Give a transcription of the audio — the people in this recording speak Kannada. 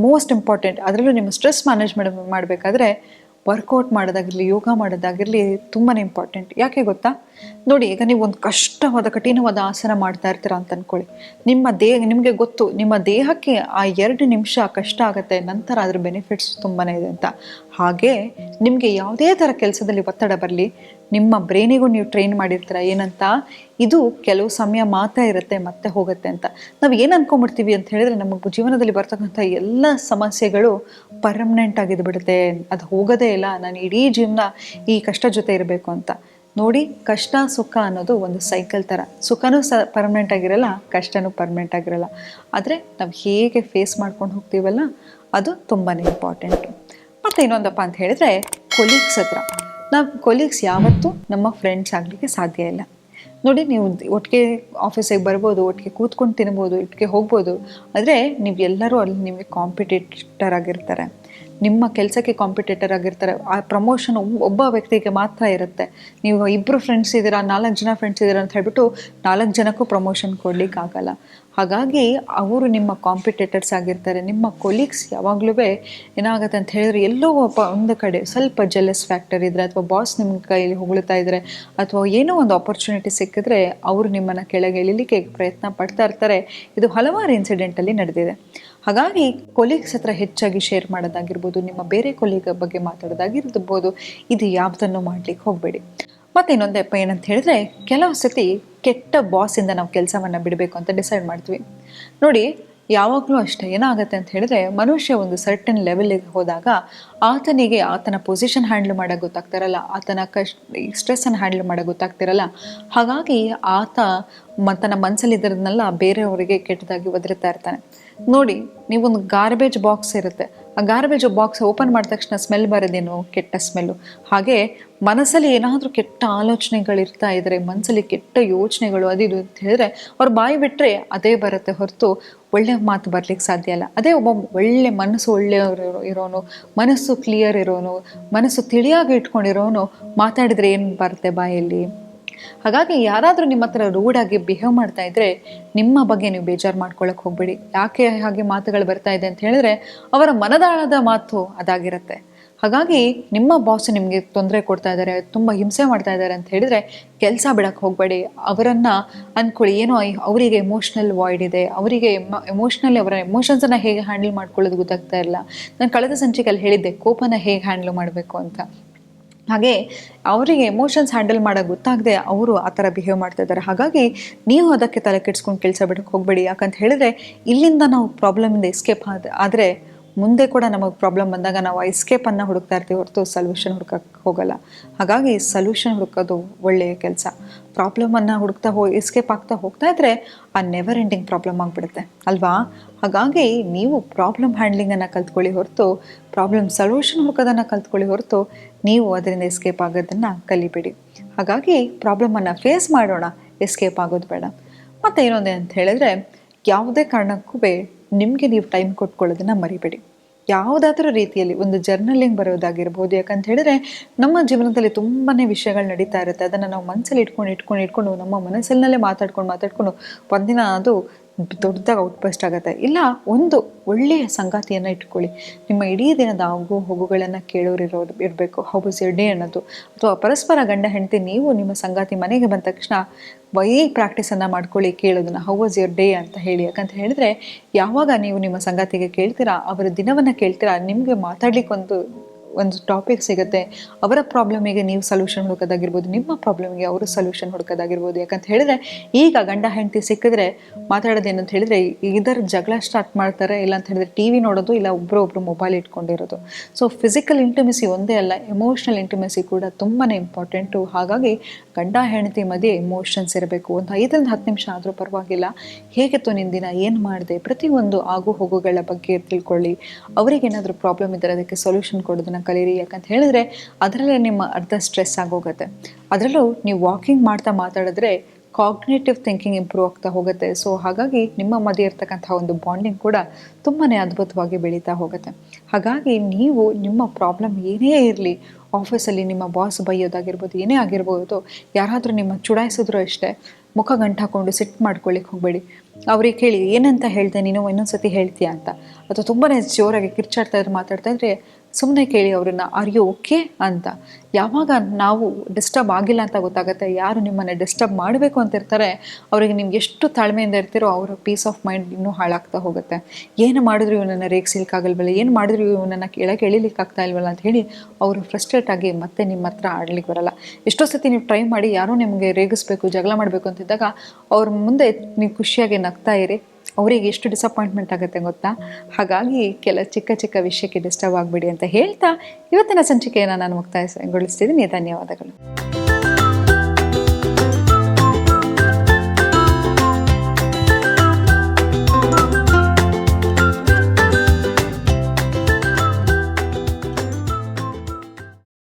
ಮೋಸ್ಟ್ ಇಂಪಾರ್ಟೆಂಟ್ ಅದರಲ್ಲೂ ನಿಮ್ಮ ಸ್ಟ್ರೆಸ್ ಮ್ಯಾನೇಜ್ಮೆಂಟ್ ಮಾಡಬೇಕಾದ್ರೆ ವರ್ಕೌಟ್ ಮಾಡೋದಾಗಿರಲಿ, ಯೋಗ ಮಾಡೋದಾಗಿರಲಿ ತುಂಬಾ ಇಂಪಾರ್ಟೆಂಟ್ ಯಾಕೆ ಗೊತ್ತಾ? ನೋಡಿ, ಈಗ ನೀವು ಒಂದು ಕಷ್ಟವಾದ, ಕಠಿಣವಾದ ಆಸನ ಮಾಡ್ತಾ ಇರ್ತೀರ ಅಂತ ಅನ್ಕೊಳ್ಳಿ. ನಿಮ್ಮ ದೇಹ ನಿಮಗೆ ಗೊತ್ತು, ನಿಮ್ಮ ದೇಹಕ್ಕೆ ಆ ಎರಡು ನಿಮಿಷ ಕಷ್ಟ ಆಗುತ್ತೆ, ನಂತರ ಅದ್ರ ಬೆನಿಫಿಟ್ಸ್ ತುಂಬಾ ಇದೆ ಅಂತ. ಹಾಗೆ ನಿಮಗೆ ಯಾವುದೇ ಥರ ಕೆಲಸದಲ್ಲಿ ಒತ್ತಡ ಬರಲಿ, ನಿಮ್ಮ ಬ್ರೈನಿಗೂ ನೀವು ಟ್ರೈನ್ ಮಾಡಿರ್ತೀರ ಏನಂತ, ಇದು ಕೆಲವು ಸಮಯ ಮಾತ್ರ ಇರುತ್ತೆ, ಮತ್ತೆ ಹೋಗುತ್ತೆ ಅಂತ. ನಾವು ಏನು ಅನ್ಕೊಂಡ್ಬಿಡ್ತೀವಿ ಅಂತ ಹೇಳಿದ್ರೆ ನಮ್ಮ ಜೀವನದಲ್ಲಿ ಬರ್ತಕ್ಕಂಥ ಎಲ್ಲ ಸಮಸ್ಯೆಗಳು ಪರ್ಮನೆಂಟ್ ಆಗಿದ್ದು ಬಿಡುತ್ತೆ. ಅದು ಹೋಗೋದೇ ಇಲ್ಲ. ನಾನು ಇಡೀ ಜೀವನ ಈ ಕಷ್ಟ ಜೊತೆ ಇರಬೇಕು ಅಂತ. ನೋಡಿ, ಕಷ್ಟ, ಸುಖ ಅನ್ನೋದು ಒಂದು ಸೈಕಲ್ ಥರ. ಸುಖನೂ ಸ ಪರ್ಮನೆಂಟ್ ಆಗಿರಲ್ಲ, ಕಷ್ಟನೂ ಪರ್ಮನೆಂಟ್ ಆಗಿರಲ್ಲ. ಆದರೆ ನಾವು ಹೇಗೆ ಫೇಸ್ ಮಾಡ್ಕೊಂಡು ಹೋಗ್ತೀವಲ್ಲ, ಅದು ತುಂಬಾ ಇಂಪಾರ್ಟೆಂಟು ಮತ್ತು ಇನ್ನೊಂದಪ್ಪ ಅಂತ ಹೇಳಿದ್ರೆ ಕೊಲೀಗ್ಸ್ ಹತ್ರ. ನಾವು ಕೊಲೀಗ್ಸ್ ಯಾವತ್ತೂ ನಮ್ಮ ಫ್ರೆಂಡ್ಸ್ ಆಗಲಿಕ್ಕೆ ಸಾಧ್ಯ ಇಲ್ಲ. ನೋಡಿ, ನೀವು ಒಟ್ಟಿಗೆ ಆಫೀಸಿಗೆ ಬರ್ಬೋದು, ಒಟ್ಟಿಗೆ ಕೂತ್ಕೊಂಡು ತಿನ್ಬೋದು, ಒಟ್ಟಿಗೆ ಹೋಗ್ಬೋದು. ಆದರೆ ನೀವು ಎಲ್ಲರೂ ಅಲ್ಲಿ ನಿಮಗೆ ಕಾಂಪಿಟೇಟರ್ ಆಗಿರ್ತಾರೆ. ನಿಮ್ಮ ಕೆಲಸಕ್ಕೆ ಕಾಂಪಿಟೇಟರ್ ಆಗಿರ್ತಾರೆ. ಆ ಪ್ರಮೋಷನ್ ಒಬ್ಬ ವ್ಯಕ್ತಿಗೆ ಮಾತ್ರ ಇರುತ್ತೆ. ನೀವು ಇಬ್ಬರು ಫ್ರೆಂಡ್ಸ್ ಇದ್ದೀರಾ, ನಾಲ್ಕು ಜನ ಫ್ರೆಂಡ್ಸ್ ಇದ್ದೀರಾ ಅಂತ ಹೇಳ್ಬಿಟ್ಟು ನಾಲ್ಕು ಜನಕ್ಕೂ ಪ್ರಮೋಷನ್ ಕೊಡ್ಲಿಕ್ಕೆ ಆಗಲ್ಲ ಹಾಗಾಗಿ ಅವರು ನಿಮ್ಮ ಕಾಂಪಿಟೇಟರ್ಸ್ ಆಗಿರ್ತಾರೆ, ನಿಮ್ಮ ಕೊಲೀಗ್ಸ್ ಯಾವಾಗಲೂ ಏನಾಗುತ್ತೆ ಅಂತ ಹೇಳಿದ್ರೆ ಎಲ್ಲೋ ಒಬ್ಬ ಒಂದು ಕಡೆ ಸ್ವಲ್ಪ ಜೆಲಸ್ ಫ್ಯಾಕ್ಟರ್ ಇದ್ದರೆ ಅಥವಾ ಬಾಸ್ ನಿಮ್ಮ ಕೈಯಲ್ಲಿ ಹೊಗಳ್ತಾ ಇದ್ದರೆ ಅಥವಾ ಏನೋ ಒಂದು ಆಪರ್ಚುನಿಟಿ ಸಿಕ್ಕಿದ್ರೆ ಅವರು ನಿಮ್ಮನ್ನು ಕೆಳಗೆ ಇಳಿಲಿಕ್ಕೆ ಪ್ರಯತ್ನ ಪಡ್ತಾ ಇರ್ತಾರೆ. ಇದು ಹಲವಾರು ಇನ್ಸಿಡೆಂಟಲ್ಲಿ ನಡೆದಿದೆ. ಹಾಗಾಗಿ ಕೊಲೀಗ್ಸ್ ಹತ್ರ ಹೆಚ್ಚಾಗಿ ಶೇರ್ ಮಾಡೋದಾಗಿರ್ಬೋದು, ನಿಮ್ಮ ಬೇರೆ ಕೊಲೀಗ ಬಗ್ಗೆ ಮಾತಾಡೋದಾಗಿರ್ಬೋದು, ಇದು ಯಾವುದನ್ನು ಮಾಡ್ಲಿಕ್ಕೆ ಹೋಗಬೇಡಿ. ಮತ್ತು ಇನ್ನೊಂದು ಏನಂತ ಹೇಳಿದ್ರೆ, ಕೆಲವು ಸತಿ ಕೆಟ್ಟ ಬಾಸಿಂದ ನಾವು ಕೆಲಸವನ್ನು ಬಿಡಬೇಕು ಅಂತ ಡಿಸೈಡ್ ಮಾಡ್ತೀವಿ. ನೋಡಿ, ಯಾವಾಗಲೂ ಅಷ್ಟೇ ಏನಾಗುತ್ತೆ ಅಂತ ಹೇಳಿದ್ರೆ, ಮನುಷ್ಯ ಒಂದು ಸರ್ಟನ್ ಲೆವೆಲಿಗೆ ಹೋದಾಗ ಆತನಿಗೆ ಆತನ ಪೊಸಿಷನ್ ಹ್ಯಾಂಡ್ಲ್ ಮಾಡೋಕೆ ಗೊತ್ತಾಗ್ತಿರಲ್ಲ, ಆತನ ಕಷ್ಟ ಸ್ಟ್ರೆಸ್ಸನ್ನು ಹ್ಯಾಂಡ್ಲ್ ಮಾಡೋಕ್ಕೆ ಗೊತ್ತಾಗ್ತಿರಲ್ಲ. ಹಾಗಾಗಿ ಆತ ತನ್ನ ಮನಸ್ಸಲ್ಲಿದ್ದರನ್ನೆಲ್ಲ ಬೇರೆಯವರಿಗೆ ಕೆಟ್ಟದಾಗಿ ಒದರುತ್ತಾ ಇರ್ತಾನೆ. ನೋಡಿ, ನೀವೊಂದು ಗಾರ್ಬೇಜ್ ಬಾಕ್ಸ್ ಇರುತ್ತೆ. ಆ ಗಾರ್ಬೇಜ್ ಬಾಕ್ಸ್ ಓಪನ್ ಮಾಡಿದ ತಕ್ಷಣ ಸ್ಮೆಲ್ ಬರೋದೇನು, ಕೆಟ್ಟ ಸ್ಮೆಲ್ಲು ಹಾಗೆ ಮನಸ್ಸಲ್ಲಿ ಏನಾದರೂ ಕೆಟ್ಟ ಆಲೋಚನೆಗಳಿರ್ತಾ ಇದ್ದರೆ ಮನಸ್ಸಲ್ಲಿ ಕೆಟ್ಟ ಯೋಚನೆಗಳು ಅದು ಇದು ಅಂತ ಹೇಳಿದ್ರೆ, ಅವ್ರು ಬಾಯಿ ಬಿಟ್ಟರೆ ಅದೇ ಬರುತ್ತೆ ಹೊರತು ಒಳ್ಳೆ ಮಾತು ಬರಲಿಕ್ಕೆ ಸಾಧ್ಯ ಇಲ್ಲ. ಅದೇ ಒಬ್ಬ ಒಳ್ಳೆ ಮನಸ್ಸು ಒಳ್ಳೆಯವರು ಇರೋನು, ಮನಸ್ಸು ಕ್ಲಿಯರ್ ಇರೋನು, ಮನಸ್ಸು ತಿಳಿಯಾಗಿ ಇಟ್ಕೊಂಡಿರೋನು ಮಾತಾಡಿದ್ರೆ ಏನು ಬರುತ್ತೆ ಬಾಯಲ್ಲಿ? ಹಾಗಾಗಿ ಯಾರಾದರೂ ನಿಮ್ಮ ಹತ್ರ ರೂಡಾಗಿ ಬಿಹೇವ್ ಮಾಡ್ತಾ ಇದ್ರೆ ನಿಮ್ಮ ಬಗ್ಗೆ ನೀವು ಬೇಜಾರು ಮಾಡ್ಕೊಳಕ್ಕೆ ಹೋಗ್ಬೇಡಿ. ಯಾಕೆ ಹಾಗೆ ಮಾತುಗಳು ಬರ್ತಾ ಇದೆ ಅಂತ ಹೇಳಿದ್ರೆ ಅವರ ಮನದಾಳದ ಮಾತು ಅದಾಗಿರುತ್ತೆ. ಹಾಗಾಗಿ ನಿಮ್ಮ ಬಾಸ್ ನಿಮಗೆ ತೊಂದರೆ ಕೊಡ್ತಾ ಇದ್ದಾರೆ ತುಂಬ ಹಿಂಸೆ ಮಾಡ್ತಾ ಇದ್ದಾರೆ ಅಂತ ಹೇಳಿದ್ರೆ ಕೆಲಸ ಬಿಡಕ್ಕೆ ಹೋಗಬೇಡಿ. ಅವರನ್ನು ಅಂದ್ಕೊಳ್ಳಿ ಏನೋ ಅವರಿಗೆ ಎಮೋಷ್ನಲ್ ವಾಯ್ಡ್ ಇದೆ. ಅವರಿಗೆ ಎಮೋಷ್ನಲಿ ಅವರ ಎಮೋಷನ್ಸನ್ನು ಹೇಗೆ ಹ್ಯಾಂಡಲ್ ಮಾಡ್ಕೊಳ್ಳೋದು ಗೊತ್ತಾಗ್ತಾ ಇಲ್ಲ. ನಾನು ಕಳೆದ ಸಂಚಿಕೆಯಲ್ಲಿ ಹೇಳಿದ್ದೆ, ಕೋಪನ ಹೇಗೆ ಹ್ಯಾಂಡಲ್ ಮಾಡಬೇಕು ಅಂತ. ಹಾಗೆ ಅವರಿಗೆ ಎಮೋಷನ್ಸ್ ಹ್ಯಾಂಡಲ್ ಮಾಡೋಕೆ ಗೊತ್ತಾಗದೆ ಅವರು ಆ ಥರ ಬಿಹೇವ್ ಮಾಡ್ತಾ ಇದ್ದಾರೆ. ಹಾಗಾಗಿ ನೀವು ಅದಕ್ಕೆ ತಲೆ ಕೆಡ್ಸ್ಕೊಂಡು ಕೆಲಸ ಬಿಡಕ್ಕೆ ಹೋಗಬೇಡಿ. ಯಾಕಂತ ಹೇಳಿದ್ರೆ ಇಲ್ಲಿಂದ ನಾವು ಪ್ರಾಬ್ಲಮಿಂದ ಎಸ್ಕೇಪ್ ಆದ ಆದರೆ ಮುಂದೆ ಕೂಡ ನಮಗೆ ಪ್ರಾಬ್ಲಮ್ ಬಂದಾಗ ನಾವು ಐಸ್ಕೇಪನ್ನು ಹುಡುಕ್ತಾ ಇರ್ತೀವಿ ಹೊರತು ಸೊಲ್ಯೂಷನ್ ಹುಡುಕಕ್ಕೆ ಹೋಗಲ್ಲ. ಹಾಗಾಗಿ ಸೊಲ್ಯೂಷನ್ ಹುಡುಕೋದು ಒಳ್ಳೆಯ ಕೆಲಸ. ಪ್ರಾಬ್ಲಮನ್ನು ಹುಡುಕ್ತಾ ಹೋ ಎಸ್ಕೇಪ್ ಆಗ್ತಾ ಹೋಗ್ತಾ ಇದ್ರೆ ಆ ನೆವರ್ ಎಂಡಿಂಗ್ ಪ್ರಾಬ್ಲಮ್ ಆಗಿಬಿಡುತ್ತೆ, ಅಲ್ವಾ? ಹಾಗಾಗಿ ನೀವು ಪ್ರಾಬ್ಲಮ್ ಹ್ಯಾಂಡ್ಲಿಂಗನ್ನು ಕಲ್ತ್ಕೊಳ್ಳಿ ಹೊರತು ಪ್ರಾಬ್ಲಮ್ ಸೊಲ್ಯೂಷನ್ ಹುಡುಕೋದನ್ನು ಕಲ್ತ್ಕೊಳ್ಳಿ ಹೊರತು ನೀವು ಅದರಿಂದ ಎಸ್ಕೇಪ್ ಆಗೋದನ್ನು ಕಲಿಬೇಡಿ. ಹಾಗಾಗಿ ಪ್ರಾಬ್ಲಮನ್ನು ಫೇಸ್ ಮಾಡೋಣ ಎಸ್ಕೇಪ್ ಆಗೋದು ಬೇಡ. ಮತ್ತು ಇನ್ನೊಂದೇ ಅಂತ ಹೇಳಿದ್ರೆ ಯಾವುದೇ ಕಾರಣಕ್ಕೂ ನಿಮಗೆ ನೀವು ಟೈಮ್ ಕೊಟ್ಕೊಳ್ಳೋದನ್ನು ಮರಿಬೇಡಿ. ಯಾವುದಾದ್ರೂ ರೀತಿಯಲ್ಲಿ ಒಂದು ಜರ್ನಲಿಂಗ್ ಬರೋದಾಗಿರ್ಬೋದು, ಯಾಕಂತ ಹೇಳಿದ್ರೆ ನಮ್ಮ ಜೀವನದಲ್ಲಿ ತುಂಬಾ ವಿಷಯಗಳು ನಡೀತಾ ಇರುತ್ತೆ. ಅದನ್ನು ನಾವು ಮನಸ್ಸಲ್ಲಿ ಇಟ್ಕೊಂಡು ಇಟ್ಕೊಂಡು ಇಟ್ಕೊಂಡು ನಮ್ಮ ಮನಸ್ಸಿನಲ್ಲೇ ಮಾತಾಡ್ಕೊಂಡು ಮಾತಾಡ್ಕೊಂಡು ಒಂದಿನ ಅದು ದೊಡ್ಡದಾಗಿ ಔಟ್ಬಸ್ಟ್ ಆಗುತ್ತೆ. ಇಲ್ಲ, ಒಂದು ಒಳ್ಳೆಯ ಸಂಗಾತಿಯನ್ನು ಇಟ್ಕೊಳ್ಳಿ. ನಿಮ್ಮ ಇಡೀ ದಿನದ ಆಗು ಹೋಗುಗಳನ್ನು ಕೇಳೋರಿರೋದು ಇರಬೇಕು. ಹೌಸ್ ವಾಸ್ ಯರ್ ಡೇ ಅನ್ನೋದು. ಅಥವಾ ಪರಸ್ಪರ ಗಂಡ, ಹೆಂಡತಿ, ನೀವು ನಿಮ್ಮ ಸಂಗಾತಿ ಮನೆಗೆ ಬಂದ ತಕ್ಷಣ ವೈ ಪ್ರಾಕ್ಟೀಸನ್ನು ಮಾಡ್ಕೊಳ್ಳಿ, ಕೇಳೋದನ್ನು. ಹೌ ವಾಸ್ ಯರ್ ಡೇ ಅಂತ ಹೇಳಿ. ಯಾಕಂತ ಹೇಳಿದ್ರೆ, ಯಾವಾಗ ನೀವು ನಿಮ್ಮ ಸಂಗಾತಿಗೆ ಕೇಳ್ತೀರಾ, ಅವರ ದಿನವನ್ನು ಕೇಳ್ತೀರಾ, ನಿಮಗೆ ಮಾತಾಡ್ಲಿಕ್ಕೆ ಒಂದು ಟಾಪಿಕ್ ಸಿಗುತ್ತೆ, ಅವರ ಪ್ರಾಬ್ಲಮಿಗೆ ನೀವು ಸೊಲ್ಯೂಷನ್ ಹುಡುಕೋದಾಗಿರ್ಬೋದು, ನಿಮ್ಮ ಪ್ರಾಬ್ಲಮ್ಗೆ ಅವರು ಸೊಲ್ಯೂಷನ್ ಹುಡುಕೋದಾಗಿರ್ಬೋದು. ಯಾಕಂತ ಹೇಳಿದ್ರೆ, ಈಗ ಗಂಡ ಹೆಂಡತಿ ಸಿಕ್ಕಿದ್ರೆ ಅಂತ ಹೇಳಿದ್ರೆ, ಇದರ ಜಗಳ ಸ್ಟಾರ್ಟ್ ಮಾಡ್ತಾರೆ, ಇಲ್ಲ ಅಂತ ಹೇಳಿದ್ರೆ ಟಿ ವಿ ನೋಡೋದು, ಇಲ್ಲ ಒಬ್ಬರು ಒಬ್ರು ಮೊಬೈಲ್ ಇಟ್ಕೊಂಡಿರೋದು. ಸೊ ಫಿಸಿಕಲ್ ಇಂಟಿಮೆಸಿ ಒಂದೇ ಅಲ್ಲ ಎಮೋಷ್ನಲ್ ಇಂಟಿಮೆಸಿ ಕೂಡ ತುಂಬಾ ಇಂಪಾರ್ಟೆಂಟು ಹಾಗಾಗಿ ಗಂಡ ಹೆಂಡತಿ ಮಧ್ಯೆ ಎಮೋಷನ್ಸ್ ಇರಬೇಕು. ಒಂದು ಐದರಿಂದ ಹತ್ತು ನಿಮಿಷ ಆದರೂ ಪರವಾಗಿಲ್ಲ. ಹೇಗಿತ್ತು ನಿನ್ನ ದಿನ? ಏನು ಮಾಡಿದೆ? ಪ್ರತಿಯೊಂದು ಆಗು ಹೋಗುಗಳ ಬಗ್ಗೆ ತಿಳ್ಕೊಳ್ಳಿ. ಅವರಿಗೇನಾದರೂ ಪ್ರಾಬ್ಲಮ್ ಇದ್ದರೆ ಅದಕ್ಕೆ ಸೊಲ್ಯೂಷನ್ ಕೊಡೋದನ್ನ ಕಲೀರಿ. ಯಾಕಂತ ಹೇಳಿದ್ರೆ ಅದರಲ್ಲೇ ನಿಮ್ಮ ಅರ್ಧ ಸ್ಟ್ರೆಸ್ ಆಗೋಗುತ್ತೆ. ಅದರಲ್ಲೂ ನೀವು ವಾಕಿಂಗ್ ಮಾಡ್ತಾ ಮಾತಾಡಿದ್ರೆ ಕಾಗ್ನೇಟಿವ್ ಥಿಂಕಿಂಗ್ ಇಂಪ್ರೂವ್ ಆಗ್ತಾ ಹೋಗುತ್ತೆ. ಸೊ ಹಾಗಾಗಿ ನಿಮ್ಮ ಮಧ್ಯೆ ಇರ್ತಕ್ಕಂಥ ಒಂದು ಬಾಂಡಿಂಗ್ ಕೂಡ ತುಂಬಾ ಅದ್ಭುತವಾಗಿ ಬೆಳೀತಾ ಹೋಗುತ್ತೆ. ಹಾಗಾಗಿ ನೀವು ನಿಮ್ಮ ಪ್ರಾಬ್ಲಮ್ ಏನೇ ಇರಲಿ ಆಫೀಸಲ್ಲಿ ನಿಮ್ಮ ಬಾಸ್ ಬೈಯೋದಾಗಿರ್ಬೋದು, ಏನೇ ಆಗಿರ್ಬೋದು, ಯಾರಾದರೂ ನಿಮ್ಮ ಚುಡಾಯಿಸಿದ್ರು ಅಷ್ಟೇ ಮುಖ ಗಂಟು ಹಾಕೊಂಡು ಸಿಟ್ ಮಾಡ್ಕೊಳ್ಳಿಕ್ಕೆ ಹೋಗಬೇಡಿ. ಅವ್ರಿಗೆ ಕೇಳಿ, ಏನಂತ ಹೇಳ್ದೆ? ನೀನು ಇನ್ನೊಂದ್ಸತಿ ಹೇಳ್ತೀಯಾ? ಅಂತ. ಅಥವಾ ತುಂಬಾ ಜೋರಾಗಿ ಕಿರ್ಚಾಡ್ತಾ ಇದ್ರೆ ಮಾತಾಡ್ತಾ ಇದ್ರೆ ಸುಮ್ಮನೆ ಕೇಳಿ ಅವ್ರನ್ನ ಆರ್ ಓಕೆ ಅಂತ. ಯಾವಾಗ ನಾವು ಡಿಸ್ಟರ್ಬ್ ಆಗಿಲ್ಲ ಅಂತ ಗೊತ್ತಾಗುತ್ತೆ. ಯಾರು ನಿಮ್ಮನ್ನು ಡಿಸ್ಟರ್ಬ್ ಮಾಡಬೇಕು ಅಂತ ಇರ್ತಾರೆ, ಅವರಿಗೆ ನಿಮ್ಗೆ ಎಷ್ಟು ತಾಳ್ಮೆಯಿಂದ ಇರ್ತೀರೋ ಅವರ ಪೀಸ್ ಆಫ್ ಮೈಂಡ್ ಇನ್ನೂ ಹಾಳಾಗ್ತಾ ಹೋಗುತ್ತೆ. ಏನು ಮಾಡಿದ್ರು ಇವನನ್ನು ರೇಗಿಸ್ಲಿಕ್ಕಾಗಲ್ವಲ್ಲ ಏನು ಮಾಡಿದ್ರು ಇವನನ್ನು ಕೆಳಗೆ ಎಳಿಲಿಕ್ಕೆ ಆಗ್ತಾ ಇಲ್ವಲ್ಲ ಅಂತ ಹೇಳಿ ಅವರು ಫ್ರಸ್ಟ್ರೇಟ್ ಆಗಿ ಮತ್ತೆ ನಿಮ್ಮ ಹತ್ರ ಆಡ್ಲಿಕ್ಕೆ ಬರಲ್ಲ. ಎಷ್ಟೋ ಸತಿ ನೀವು ಟ್ರೈ ಮಾಡಿ ಯಾರೋ ನಿಮಗೆ ರೇಗಿಸ್ಬೇಕು, ಜಗಳ ಮಾಡಬೇಕು ಅಂತಿದ್ದಾಗ ಅವ್ರ ಮುಂದೆ ನೀವು ಖುಷಿಯಾಗಿ ನಗ್ತಾ ಇರಿ. ಅವರಿಗೆ ಎಷ್ಟು ಡಿಸಪಾಯಿಂಟ್ಮೆಂಟ್ ಆಗುತ್ತೆ ಗೊತ್ತಾ? ಹಾಗಾಗಿ ಕೆಲ ಚಿಕ್ಕ ಚಿಕ್ಕ ವಿಷಯಕ್ಕೆ ಡಿಸ್ಟರ್ಬ್ ಆಗಬೇಡಿ ಅಂತ ಹೇಳ್ತಾ ಇವತ್ತಿನ ಸಂಚಿಕೆಯನ್ನು ನಾನು ಮುಕ್ತಾಯಗೊಳಿಸ್ತಿದ್ದೀನಿ. ಧನ್ಯವಾದಗಳು.